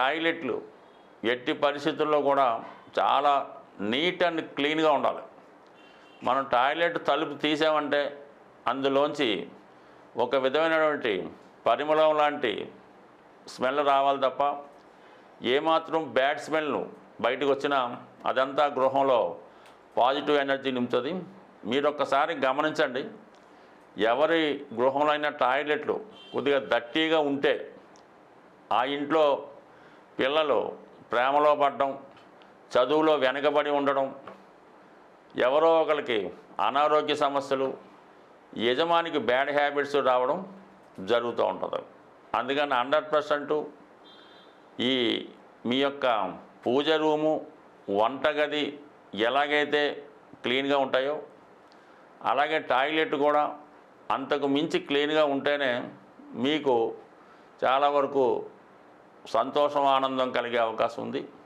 టాయిలెట్లు ఎట్టి పరిస్థితుల్లో కూడా చాలా నీట్ అండ్ క్లీన్గా ఉండాలి. మనం టాయిలెట్ తలుపు తీసామంటే అందులోంచి ఒక విధమైనటువంటి పరిమళం లాంటి స్మెల్ రావాలి తప్ప ఏమాత్రం బ్యాడ్ స్మెల్ను బయటకు వచ్చినా అదంతా గృహంలో పాజిటివ్ ఎనర్జీ నింపుతుంది. మీరు ఒక్కసారి గమనించండి. ఎవరి గృహంలో అయినా టాయిలెట్లు కొద్దిగా దట్టిగా ఉంటే ఆ ఇంట్లో పిల్లలు ప్రేమలో పడడం చదువులో వెనకబడి ఉండడం ఎవరో ఒకరికి అనారోగ్య సమస్యలు యజమానికి బ్యాడ్ హ్యాబిట్స్ రావడం జరుగుతూ ఉంటుంది. అందుకని హండ్రెడ్ పర్సెంట్ ఈ మీ యొక్క పూజ రూము వంటగది ఎలాగైతే క్లీన్గా ఉంటాయో అలాగే టాయిలెట్ కూడా అంతకు మించి క్లీన్గా ఉంటేనే మీకు చాలా వరకు సంతోషం ఆనందం కలిగే అవకాశం ఉంది.